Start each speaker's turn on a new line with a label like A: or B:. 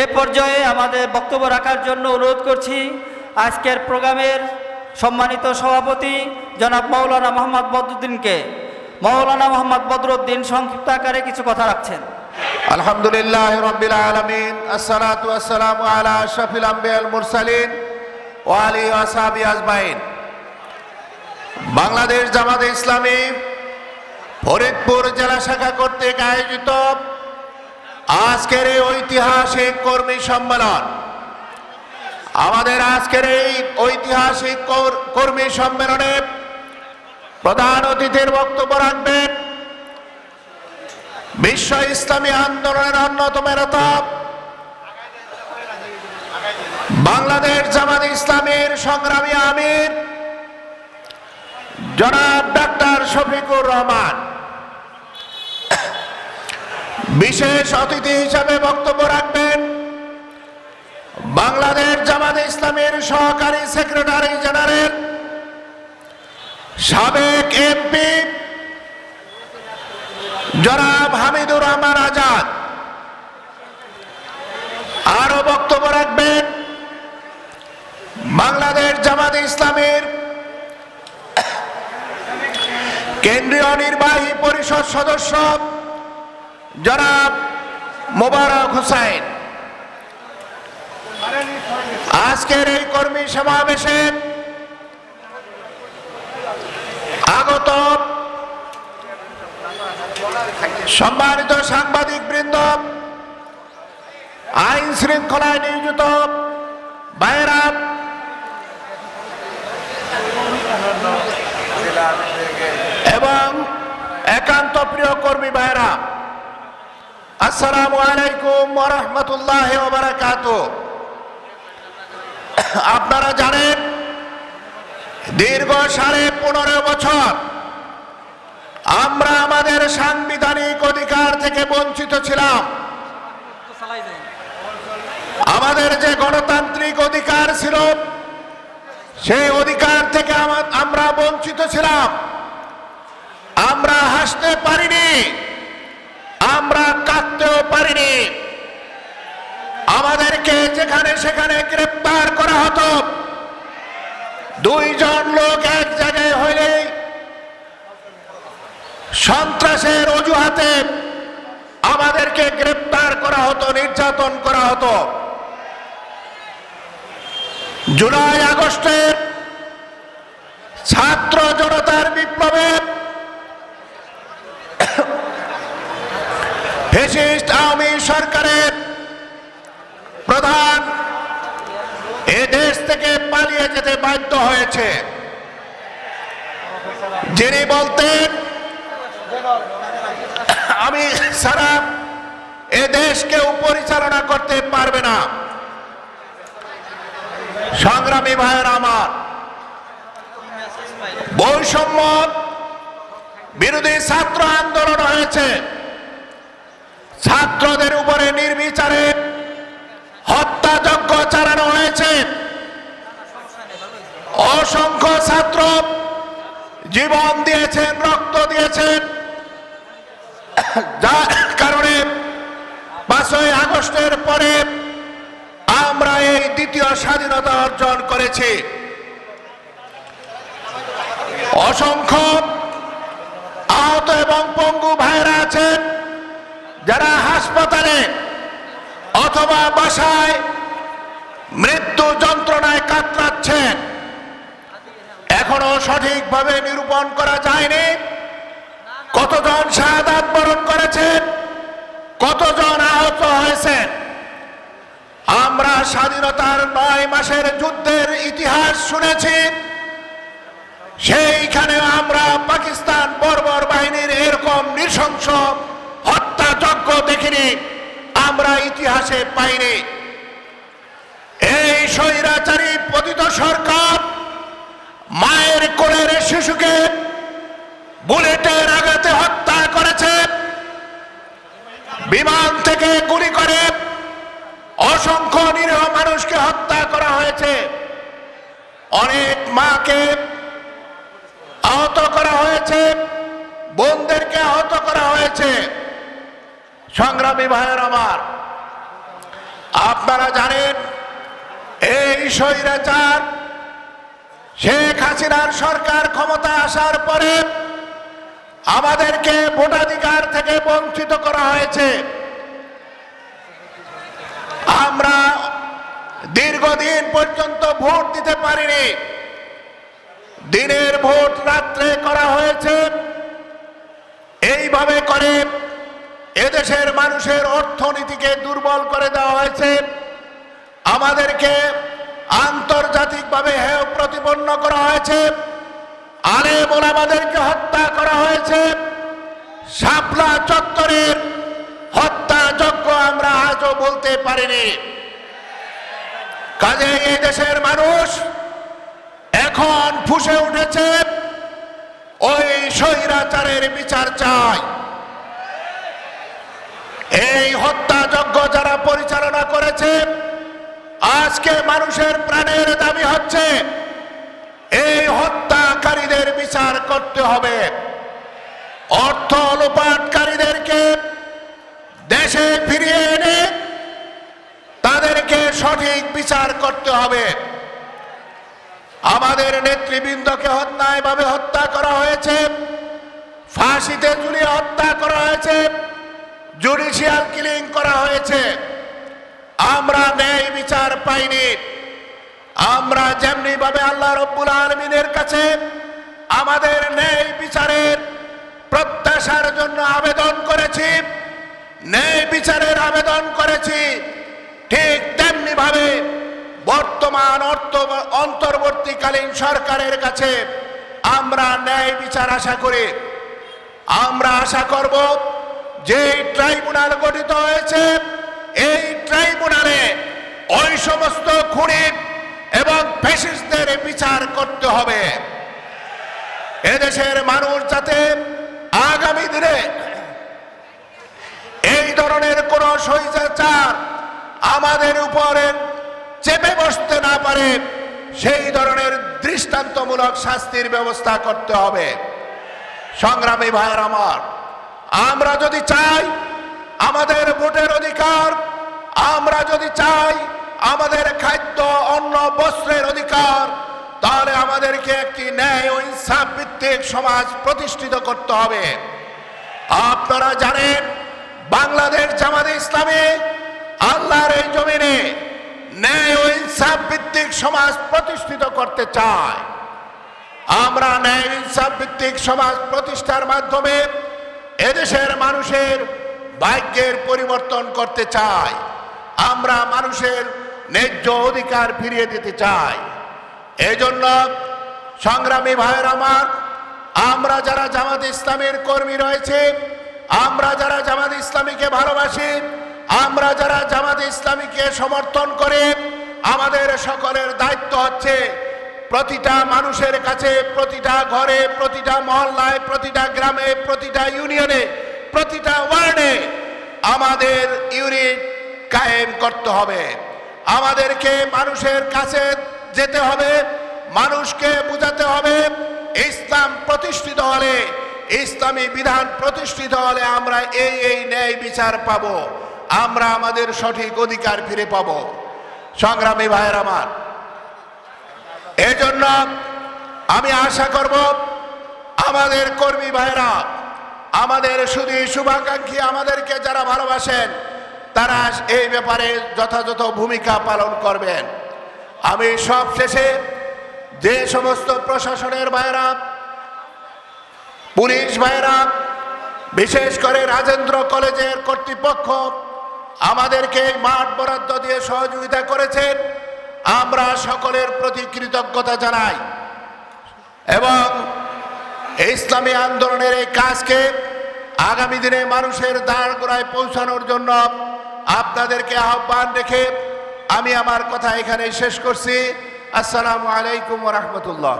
A: এ পর্যায়ে আমাদের বক্তব্য রাখার জন্য অনুরোধ করছি আজকের প্রোগ্রামের সম্মানিত সভাপতি জনাব মৌলানা মোহাম্মদ বদরুদ্দিনকে। মৌলানা মোহাম্মদ বদরুদ্দিন সংক্ষিপ্ত আকারে কিছু কথা রাখছেন।
B: আলহামদুলিল্লাহ রব্বিল আলমিন, আসসালাতু আসসালামু আলা আশরাফিল আম্বিয়াল মুরসালিন ওয়া আলিহি ওয়া সাহবিহি আজমাইন। বাংলাদেশ জামাতে ইসলামী ফরিদপুর জেলা শাখা কর্তৃক আয়োজিত আজকের এই ঐতিহাসিক কর্মী সম্মেলন, আমাদের আজকের এই ঐতিহাসিক কর- কর্মী সম্মেলনে প্রধান অতিথির বক্তব্য রাখবেন। বিশ্ব ইসলামী আন্দোলনের অন্যতম নেতা, বাংলাদেশ জামাত ইসলামের সংগ্রামী আমির জনাব ডাক্তার শফিকুর রহমান। বিশেষ অতিথি হিসাবে বক্তব্য রাখবেন বাংলাদেশ জামাত ইসলামের সহকারী সেক্রেটারি জেনারেল, সাবেক এমপি জনাব হামিদুর রহমান আজাদ। আরও বক্তব্য রাখবেন, বাংলাদেশ জামাত ইসলামের কেন্দ্রীয় নির্বাহী পরিষদ সদস্য জনাব মোবারক হোসাইন। আজকের এই কর্মী সমাবেশে আগত সম্মানিত সাংবাদিক বৃন্দ আইন শৃঙ্খলায় নিয়োজিত বাইরা এবং একান্ত প্রিয় কর্মী ভাইরা আসসালামু আলাইকুম রহমতুল্লাহ আপনারা জানেন, দীর্ঘ সাড়ে পনেরো বছর আমরা আমাদের সাংবিধানিক অধিকার থেকে বঞ্চিত ছিলাম। আমাদের যে গণতান্ত্রিক অধিকার ছিল, সেই অধিকার থেকে আমরা বঞ্চিত ছিলাম। আমরা হাসতে পারিনি। কাঁদতেও পারিনি। আমাদেরকে যেখানে সেখানে গ্রেপ্তার করা হতো। দুইজন লোক এক জায়গায় হইলেই সন্ত্রাসের অজুহাতে আমাদেরকে গ্রেপ্তার করা হতো, নির্যাতন করা হতো। জুলাই আগস্টের ছাত্র জনতার বিপ্লবে প্রধান, এ দেশ থেকে পালিয়ে যেতে বাধ্য হয়েছে। যিনি বলতেন, আমি সারা এ দেশ কেউ পরিচালনা করতে পারবে না। সংগ্রামী ভাইয়ের আমার, বৈষম্য বিরোধী ছাত্র আন্দোলন হয়েছে। ছাত্রদের উপরে নির্বিচারে হত্যাযজ্ঞ চালানো হয়েছে। অসংখ্য ছাত্র জীবন দিয়েছেন, রক্ত দিয়েছেন। যার কারণে পাঁচই আগস্টের পরে আমরা এই দ্বিতীয় স্বাধীনতা অর্জন করেছি। অসংখ্য আহত এবং পঙ্গু ভাইরা আছেন, যারা হাসপাতালে অথবা বাসায় মৃত্যু যন্ত্রণায় কাতরাচ্ছেন। এখনও সঠিকভাবে নিরূপণ করা যায়নি। কতজন শাহাদাত বরণ করেছেন? কতজন আহত হয়েছেন? আমরা স্বাধীনতার নয় মাসের যুদ্ধের ইতিহাস শুনেছি। সেইখানে আমরা পাকিস্তান বর্বর বাহিনীর এরকম নৃশংস আমরা ইতিহাসে পাইনি। এই স্বৈরাচারী পতিত সরকার মায়ের কোলের শিশুকে বুলেটের আঘাতে হত্যা করেছে, বিমান থেকে গুলি করে অসংখ্য নিরীহ মানুষকে হত্যা করা হয়েছে। অনেক মাকে আহত করা হয়েছে, বোনদেরকে আহত করা হয়েছে। সংগ্রামী ভাইয়ের আমার, আপনারা জানেন এই স্বৈরাচার শেখ হাসিনার সরকার ক্ষমতা আসার পরে আমাদেরকে ভোটাধিকার থেকে বঞ্চিত করা হয়েছে। আমরা দীর্ঘদিন পর্যন্ত ভোট দিতে পারিনি। দিনের ভোট রাত্রে করা হয়েছে। এইভাবে করে এদেশের মানুষের অর্থনীতিকে দুর্বল করে দেওয়া হয়েছে। আমাদেরকে আন্তর্জাতিকভাবে হেয় প্রতিপন্ন করা হয়েছে। আলেম ওলামাদেরকে হত্যা করা হয়েছে। শাপলা চত্বরের হত্যাযজ্ঞ আমরা আজও বলতে পারিনি। কাজে এই দেশের মানুষ এখন ফুসে উঠেছে। ওই স্বৈরাচারের বিচার চাই এই হত্যাযজ্ঞ যারা পরিচালনা করেছে, আজকে মানুষের প্রাণের দাবি হচ্ছে, এই হত্যাকারীদের বিচার করতে হবে। অর্থ লোপাটকারীদেরকে দেশে ফিরিয়ে এনে তাদেরকে সঠিক বিচার করতে হবে। আমাদের নেতৃবৃন্দকে অন্যায়ভাবে হত্যা করা হয়েছে, ফাঁসিতে ঝুলিয়ে হত্যা করা হয়েছে। জুডিশিয়াল কিলিং করা হয়েছে। আমরা ন্যায় বিচার পাইনি। আমরা যেমনি ভাবে আল্লাহ রব্বুল আলমিনের কাছে আমাদের ন্যায় বিচারের প্রত্যাশার জন্য আবেদন করেছি, ন্যায় বিচারের আবেদন করেছি, ঠিক তেমনি ভাবে বর্তমান অর্থ অন্তর্বর্তীকালীন সরকারের কাছে আমরা ন্যায় বিচার আশা করি। আমরা আশা করব যে ট্রাইব্যুনাল গঠিত হয়েছে, এই ট্রাইব্যুনালে ওই সমস্ত খুনি এবং ফেসিস্টদের বিচার করতে হবে। এদেশের মানুষ যাতে আগামী দিনে এই ধরনের কোন স্বৈরাচার আমাদের উপরে চেপে বসতে না পারে, সেই ধরনের দৃষ্টান্তমূলক শাস্তির ব্যবস্থা করতে হবে। সংগ্রামী ভাইয়ের আমার আমরা যদি চাই আমাদের ভোটের অধিকার, আমরা যদি চাই আমাদের খাদ্য, অন্ন, বস্ত্রের অধিকার, তাহলে আমাদেরকে একটি ন্যায় ও ইনসাফ ভিত্তিক সমাজ প্রতিষ্ঠিত করতে হবে। আপনারা জানেন, বাংলাদেশ জামাতে ইসলামী আল্লাহর এই জমিনে ন্যায় ও ইনসাফ ভিত্তিক সমাজ প্রতিষ্ঠিত করতে চায়। আমরা ন্যায় ইনসাফ ভিত্তিক সমাজ প্রতিষ্ঠার মাধ্যমে এদেশের মানুষের ভাগ্যের পরিবর্তন করতে চাই। আমরা মানুষের ন্যায্য অধিকার ফিরিয়ে দিতে চাই। এই জন্য সংগ্রামী ভাইয়ের আমার, আমরা যারা জামাত ইসলামের কর্মী রয়েছে, আমরা যারা জামাত ইসলামীকে ভালোবাসি, আমরা যারা জামাত ইসলামীকে সমর্থন করে, আমাদের সকলের দায়িত্ব হচ্ছে প্রতিটা মানুষের কাছে, প্রতিটা ঘরে, প্রতিটা মহল্লায়, প্রতিটা গ্রামে, প্রতিটা ইউনিয়নে, প্রতিটা ওয়ার্ডে আমাদের ইউনিট কায়েম করতে হবে। আমাদেরকে মানুষের কাছে যেতে হবে, মানুষকে বুঝাতে হবে। ইসলাম প্রতিষ্ঠিত হলে, ইসলামী বিধান প্রতিষ্ঠিত হলে আমরা এই এই ন্যায় বিচার পাব। আমরা আমাদের সঠিক অধিকার ফিরে পাব। সংগ্রামী ভাইয়ের আমার এজন্য আমি আশা করব আমাদের কর্মী ভাইরা আমাদের শুধু শুভাকাঙ্ক্ষী আমাদেরকে যারা ভালোবাসেন, তারা এই ব্যাপারে যথাযথ ভূমিকা পালন করবেন। আমি সব শেষে যে সমস্ত প্রশাসনের ভাইরা পুলিশ ভাইরা বিশেষ করে রাজেন্দ্র কলেজের কর্তৃপক্ষ আমাদেরকে মাঠ বরাদ্দ দিয়ে সহযোগিতা করেছেন। আমরা সকলের প্রতি কৃতজ্ঞতা জানাই। এবং ইসলামী আন্দোলনের এই কাজকে আগামী দিনে মানুষের দাঁড় গোড়ায় পৌঁছানোর জন্য আপনাদেরকে আহ্বান রেখে আমি আমার কথা এখানে শেষ করছি। আসসালামু আলাইকুম রহমতুল্লাহ।